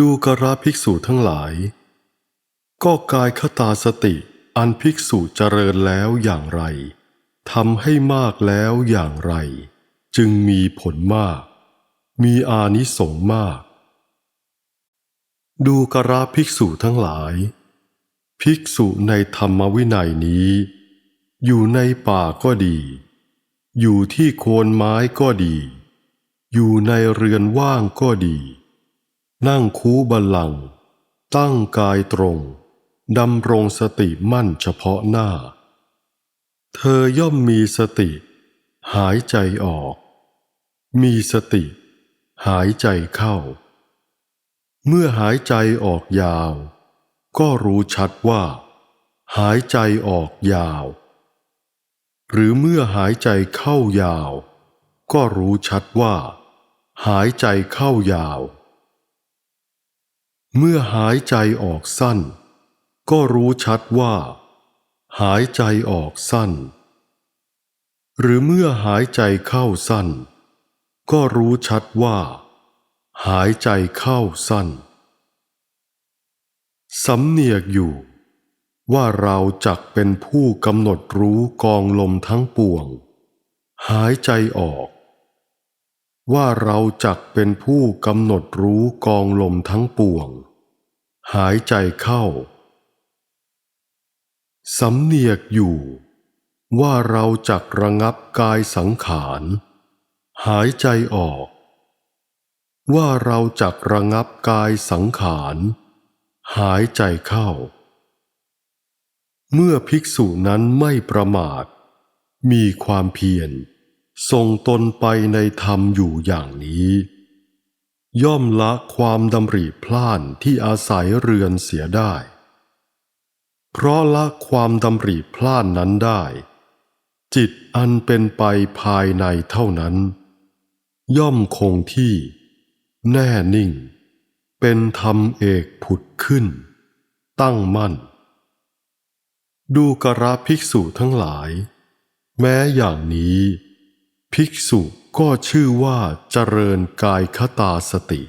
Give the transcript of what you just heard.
ดูกระภิกษุทั้งหลาย ก็กายคตาสติอันภิกษุเจริญแล้วอย่างไรทำให้มากแล้วอย่างไร จึงมีผลมาก มีอานิสงส์มาก ดูกระภิกษุทั้งหลาย ภิกษุในธรรมวินัยนี้ อยู่ในป่าก็ดี อยู่ที่โคนไม้ก็ดี อยู่ในเรือนว่างก็ดี นั่งคูบัลลังก์ตั้งกายตรงดำรงสติมั่นเฉพาะหน้า เธอย่อมมีสติ หายใจออก มีสติ หายใจเข้า เมื่อหายใจออกยาว ก็รู้ชัดว่า หายใจออกยาว หรือเมื่อหายใจเข้ายาว ก็รู้ชัดว่า หายใจเข้ายาว เมื่อหายใจออกสั้น ก็รู้ชัดว่า หายใจออกสั้น หรือเมื่อหายใจเข้าสั้น ก็รู้ชัดว่า หายใจเข้าสั้น สำเนียกอยู่ ว่าเราจักเป็นผู้กำหนดรู้กองลมทั้งปวง หายใจออก ว่าเราจักเป็นผู้กำหนดรู้กองลมทั้งปวง หายใจเข้า สำเนียกอยู่ ว่าเราจักระงับกายสังขาร หายใจออก ว่าเราจักระงับกายสังขาร หายใจเข้า เมื่อภิกษุนั้นไม่ประมาท มีความเพียร ทรงตนไปในธรรมอยู่อย่างนี้ ย่อมละความดำริพล่านที่อาศัยเรือนเสียได้ เพราะละความดำริพล่านนั้นได้ จิตอันเป็นไปภายในเท่านั้น ย่อมคงที่ แน่นิ่ง เป็นธรรมเอกผุดขึ้น ตั้งมั่น ดูกระภิกษุทั้งหลาย แม้อย่างนี้ ภิกษุก็ชื่อว่าเจริญกายคตาสติ